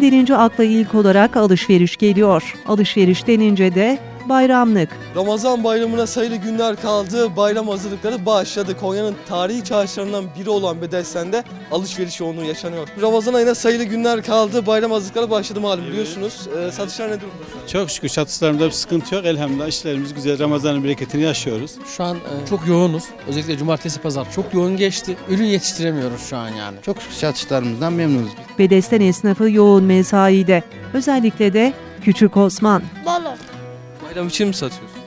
denince akla ilk olarak alışveriş geliyor. Alışveriş denince de bayramlık. Ramazan bayramına sayılı günler kaldı. Bayram hazırlıkları başladı. Konya'nın tarihi çarşılarından biri olan Bedesten'de alışveriş yoğunluğu yaşanıyor. Ramazan ayına sayılı günler kaldı. Bayram hazırlıkları başladı malum biliyorsunuz. Ee, satışlar ne durumda? Çok şükür satışlarımızda bir sıkıntı yok. Elhamdülillah işlerimiz güzel. Ramazan'ın bereketini yaşıyoruz. Şu an e, çok yoğunuz. Özellikle cumartesi pazar çok yoğun geçti. Ürün yetiştiremiyoruz şu an yani. Çok satışlarımızdan memnunuz. Bedesten esnafı yoğun mesaide. Özellikle de Küçük Osman. Balon. Bayram için mi satıyorsun?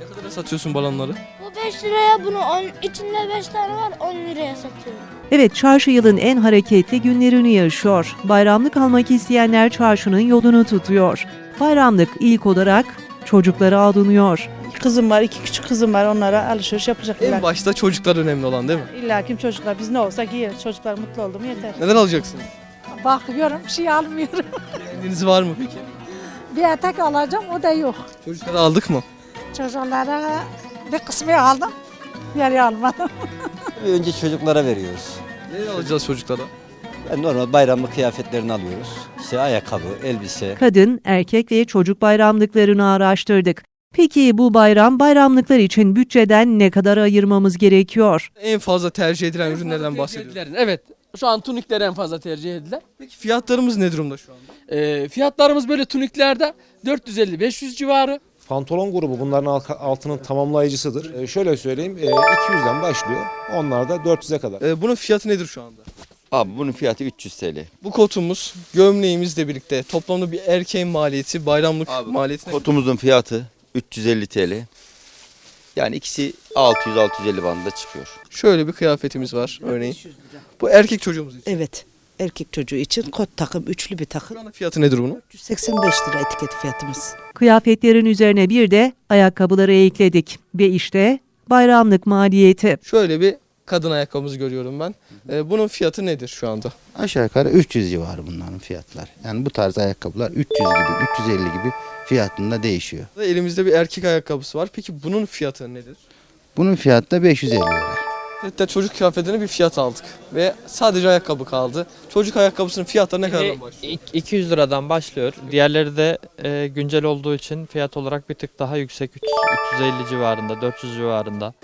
Ne kadara satıyorsun balonları? Bu 5 liraya bunu 10, içinde 5 tane var 10 liraya satıyorum. Evet çarşı yılın en hareketli günlerini yaşıyor. Bayramlık almak isteyenler çarşının yolunu tutuyor. Bayramlık ilk olarak çocuklara alınıyor. Kızım var, iki küçük kızım var. Onlara alışveriş yapacaklar. En başta çocuklar önemli olan değil mi? İlla kim çocuklar biz ne olsa giyeriz. Çocuklar mutlu oldu mu yeter. Neler alacaksınız? Bakıyorum bir şey almıyorum. Beğendiğiniz var mı peki? Bir etek alacağım o da yok. Çocuklara aldık mı? Çocuklara bir kısmı aldım. Yarı almadım. Önce çocuklara veriyoruz. Ne alacağız çocuklara? Yani normal bayramlık kıyafetlerini alıyoruz. İşte ayakkabı, elbise. Kadın, erkek ve çocuk bayramlıklarını araştırdık. Peki bu bayram bayramlıklar için bütçeden ne kadar ayırmamız gerekiyor? En fazla tercih edilen ürünlerden bahsediyoruz. Evet. Şu an tunikler en fazla tercih edilen. Peki fiyatlarımız ne durumda şu anda? E, fiyatlarımız böyle tuniklerde 450-500 civarı. Pantolon grubu bunların altının tamamlayıcısıdır. Ee, şöyle söyleyeyim e, 200'den başlıyor. Onlar da 400'e kadar. Ee, bunun fiyatı nedir şu anda? Abi bunun fiyatı 300 TL. Bu kotumuz gömleğimizle birlikte toplamda bir erkeğin maliyeti, bayramlık Abi, maliyeti? Kotumuzun fiyatı 350 TL. Yani ikisi 600-650 bandında çıkıyor. Şöyle bir kıyafetimiz var örneğin. Bu erkek çocuğumuz için. Evet. Erkek çocuğu için kot takım, üçlü bir Şu takım. anda fiyatı nedir bunun? 185 lira etiket fiyatımız. Kıyafetlerin üzerine bir de ayakkabıları ekledik. Ve işte bayramlık maliyeti. Şöyle bir kadın ayakkabımızı görüyorum ben. Ee, bunun fiyatı nedir şu anda? Aşağı yukarı 300 civarı bunların fiyatlar. Yani bu tarz ayakkabılar 300 gibi, 350 gibi fiyatında değişiyor. Elimizde bir erkek ayakkabısı var. Peki bunun fiyatı nedir? Bunun fiyatı da 550 lira. Hatta çocuk kıyafetine bir fiyat aldık. Ve sadece ayakkabı kaldı. Çocuk ayakkabısının fiyatları ne kadar başlıyor? İk- 200 liradan başlıyor. Diğerleri de e, güncel olduğu için fiyat olarak bir tık daha yüksek. 300 350 civarında, 400 civarında.